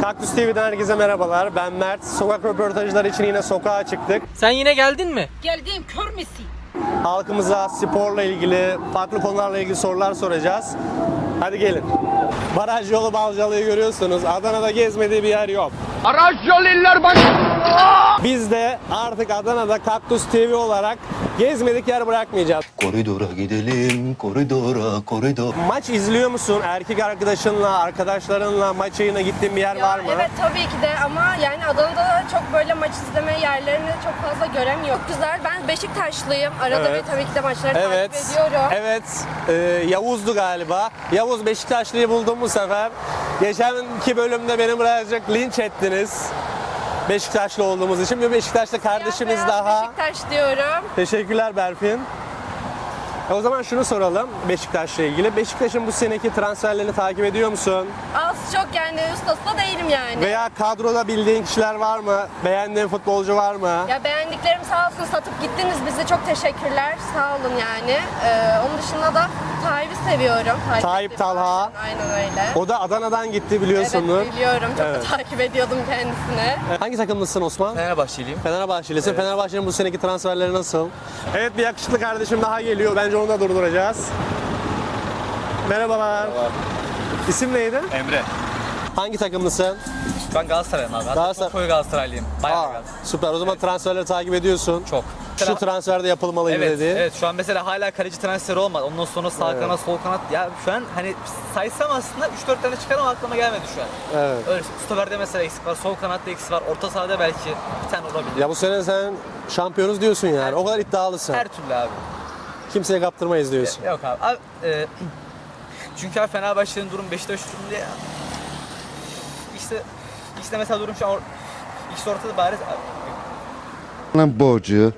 Kaktüs TV'den herkese merhabalar. Ben Mert. Sokak röportajları için yine sokağa çıktık. Sen yine geldin mi? Geldiğim kör müsün? Halkımıza sporla ilgili, farklı konularla ilgili sorular soracağız. Hadi gelin. Baraj yolu Balcalı'yı görüyorsunuz. Adana'da gezmediği bir yer yok. Araç yol iller baş... Biz de artık Adana'da Kaktüs TV olarak gezmedik yer bırakmayacağız. Koridora gidelim, koridora, koridor. Maç izliyor musun? Erkek arkadaşınla, arkadaşlarınla maç yayına gittiğin bir yer Ya var mı? Evet tabii ki de ama yani Adana'da da çok böyle maç izleme yerlerini çok fazla göremiyor. Güzel. Ben Beşiktaşlıyım. Arada Evet. bir tabii ki de maçları Evet. takip ediyorum. Evet. Ee, Yavuz'du galiba. Yavuz Beşiktaşlı'yı buldum bu sefer. Geçenki bölümde beni birazcık linç ettiniz. Beşiktaşlı olduğumuz için. Bir Beşiktaşlı kardeşimiz daha. Beşiktaş diyorum. Teşekkürler Berfin. E o zaman şunu soralım Beşiktaş'la ilgili. Beşiktaş'ın bu seneki transferlerini takip ediyor musun? Az çok yani ustası da değilim yani. Veya kadroda bildiğin kişiler var mı? Beğendiğin futbolcu var mı? Ya beğendiklerim sağ olsun satıp gittiniz bize çok teşekkürler. Sağ olun yani. Ee, onun dışında da Tayyip'i seviyorum. Tayyip, Tayyip Talha. Aynen öyle. O da Adana'dan gitti biliyorsunuz. Evet biliyorum. Çok Evet. da takip ediyordum kendisini. Hangi takımlısın Osman? Fenerbahçeliyim. Fenerbahçelisin. Fenerbahçe'nin bu seneki transferleri nasıl? Evet bir yakışıklı kardeşim daha geliyor. Bence onu da durduracağız. Merhabalar. İsim neydi? Emre. Hangi takımlısın? Ben Galatasaraylıyım abi. Galatasaray- çok koyu Galatasaraylıyım. Bayağı Aa, Galatasaray. süper. O zaman transferleri takip ediyorsun. Çok. Şu transferde yapılmalıydı Evet, dedi. evet şu an mesela hala kaleci transferi olmadı. Ondan sonra sağ Evet. kanat, sol kanat. Ya şu an hani saysam aslında 3-4 tane çıkar ama aklıma gelmedi şu an. Evet. Öyle stoperde mesela eksik var, sol kanatta eksik var, orta sahada belki bir tane olabilir. Ya bu sene sen şampiyonuz diyorsun yani. O kadar iddialısın. Her türlü abi. Kimseye kaptırmayız diyorsun. Yok abi. abi e, çünkü abi Fenerbahçe'nin durum Beşiktaş durumunda ya. İşte, işte mesela durum şu an or, ikisi ortada bariz. Anladın borcu,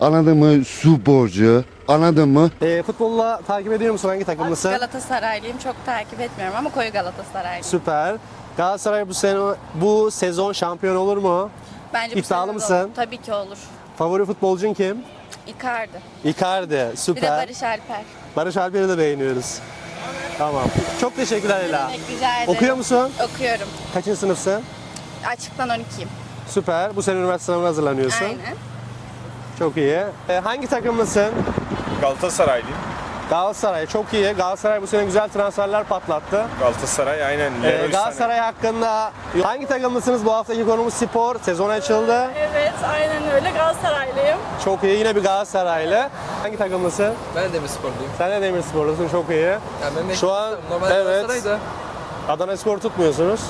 anladın mı su borcu, anladın mı? Ee, futbolla takip ediyor musun? Hangi takımlısın? Galatasaraylıyım. Çok takip etmiyorum ama koyu Galatasaraylıyım. Süper. Galatasaray bu sene bu sezon şampiyon olur mu? Bence bu İddialı sene de mısın? olur. Tabii ki olur. Favori futbolcun kim? Icardi. Icardi. Süper. Bir de Barış Alper. Barış Alper'i de beğeniyoruz. Tamam. Çok teşekkürler Ela. Rica ederim. Okuyor musun? Okuyorum. Kaçıncı sınıfsın? Açıktan 12'yim. Süper. Bu sene üniversite sınavına hazırlanıyorsun. Aynen. Çok iyi. Ee, hangi takımlısın? Galatasaraylıyım. Galatasaray. Çok iyi. Galatasaray bu sene güzel transferler patlattı. Galatasaray aynen. Ee. Galatasaray hakkında hangi takımlısınız? Bu haftaki konumuz spor. Sezon açıldı. Evet aynen öyle Galatasaraylıyım. Çok iyi. Yine bir Galatasaraylı. Hangi takımlısın? Ben de mi sporluyum? Sen de Demirsporlusun. Çok iyi. Ya ben Şu an evet. Adana Spor tutmuyorsunuz.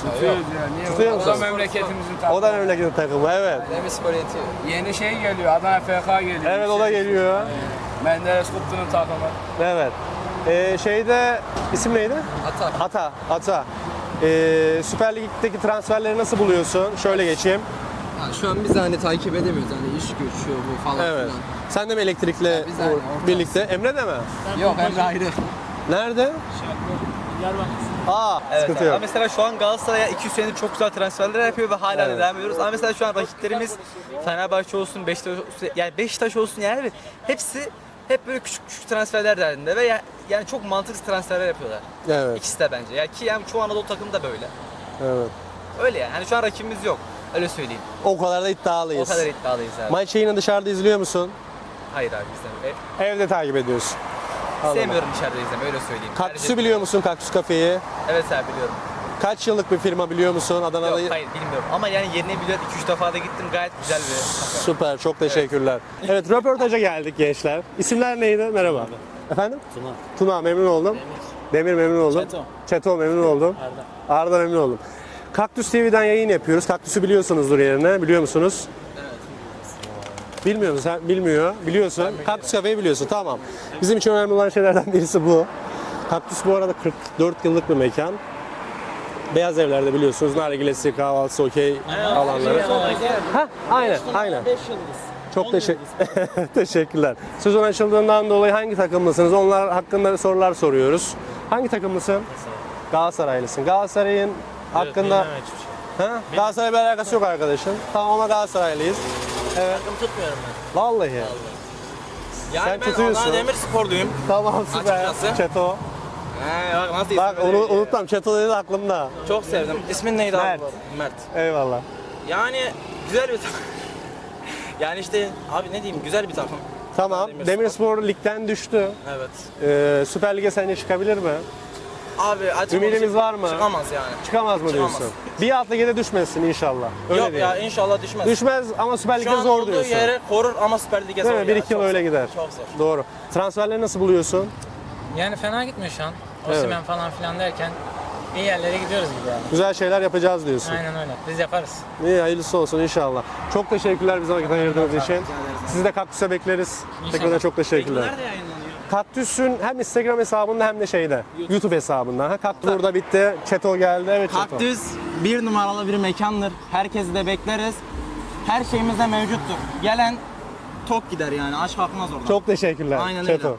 Tutuyor musun? memleketimizin O da memleketin takımı evet. Demir spor yetiyor. Yeni şey geliyor. Adana FK geliyor. Evet o da geliyor. Menderes Kutlu'nun takımı. Evet. Ee, şeyde isim neydi? Ata. Ata. Ata. Ee, Süper Lig'deki transferleri nasıl buluyorsun? Şöyle geçeyim. Ha, şu an biz hani takip edemiyoruz hani iş güç şu bu falan Evet. filan. Sen de mi elektrikle biz aynı, ortağız. birlikte? Emre de mi? Yok Emre ayrı. Nerede? Aa, Evet sıkıntı abi. Ama yok. mesela şu an Galatasaray'a 200 senedir çok güzel transferler yapıyor ve hala Evet. da devam ediyoruz. Ama mesela şu an rakiplerimiz Fenerbahçe olsun, Beşiktaş olsun, yani Beşiktaş olsun yani hepsi hep böyle küçük küçük transferler derdinde ve ya- yani çok mantıksız transferler yapıyorlar. Evet, İkisi de bence. Ya ki yani çoğu Anadolu takımı da böyle. evet. Öyle yani. Hani şu an rakibimiz yok. Öyle söyleyeyim. O kadar da O iddialıyız. kadar iddialıyız abi. Maç yayını dışarıda izliyor musun? Hayır abi izlemiyorum. Evde takip ediyorsun. E, Anladım. sevmiyorum dışarıda izlemeyi öyle söyleyeyim. Kaktüsü Tercih- biliyor musun Kaktüs Kafe'yi? Evet abi biliyorum. Kaç yıllık bir firma biliyor musun? Adana'da Yok hayır bilmiyorum. Ama yani yerine biliyorum. 2-3 defa da gittim. Gayet güzel bir Süper, çok teşekkürler. Evet, röportaja geldik gençler. İsimler neydi? Merhaba. Efendim? Tuna. Tuna, memnun oldum. Demir. memnun oldum. Çeto. Çeto, memnun oldum. Arda. Arda, memnun oldum. Kaktüs TV'den yayın yapıyoruz. Kaktüsü biliyorsunuzdur yerine, biliyor musunuz? Evet. Bilmiyor musun? Sen bilmiyor. Biliyorsun. Kaktüs kafeyi biliyorsun. Tamam. Bizim için önemli olan şeylerden birisi bu. Kaktüs bu arada 44 yıllık bir mekan. Beyaz evlerde biliyorsunuz nargilesi, kahvaltısı, okey alanları. Ha, aynen, aynen. Çok teşekkür teşekkürler. Sezon açıldığından dolayı hangi takımlısınız? Onlar hakkında sorular soruyoruz. Hangi takımlısın? Galatasaraylısın. Galatasaray'ın hakkında Ha? Galatasaray'la bir alakası yok arkadaşım. Tamam ama Galatasaraylıyız. Evet. Takım tutmuyorum ben. Vallahi. Yani Sen ben tutuyorsun. Adana Demir sporluyum. Tamam süper. Açıkçası. Çeto. He bak nasıl Bak ismi onu ya. unutmam. Dedi aklımda. Çok sevdim. İsmin neydi Mert. abi? Mert. Eyvallah. Yani güzel bir takım. yani işte abi ne diyeyim güzel bir takım. Tamam. Demirspor. Demirspor ligden düştü. Evet. Ee, Süper Lig'e sence çıkabilir mi? Abi açık Ümidimiz konuşayım, var mı? Çıkamaz yani. Çıkamaz mı Çıkamaz. diyorsun? Bir alt lige de düşmesin inşallah. Öyle Yok diyelim. ya inşallah düşmez. Düşmez ama Süper Şu Lig'de an zor olduğu diyorsun. yere korur ama Süper Lig'e zor Değil mi? Bir iki yıl Çok öyle zor. gider. Çok zor. Doğru. Transferleri nasıl buluyorsun? Yani fena gitmiyor şu an. Evet. Osimhen falan filan derken iyi yerlere gidiyoruz gibi yani. Güzel şeyler yapacağız diyorsun. Aynen öyle. Biz yaparız. İyi hayırlısı olsun inşallah. Çok teşekkürler bize vakit ayırdığınız için. Sizi de Kaktüs'e bekleriz. Tekrardan çok teşekkürler. Nerede yayınlanıyor? Kaktüs'ün hem Instagram hesabında hem de şeyde YouTube, hesabında. Ha, Kaktüs burada bitti. Çeto geldi. Evet Çeto. Kaktüs bir numaralı bir mekandır. Herkesi de bekleriz. Her şeyimiz de mevcuttur. Gelen tok gider yani. Aç kalkmaz oradan. Çok teşekkürler. Aynen öyle. Çeto.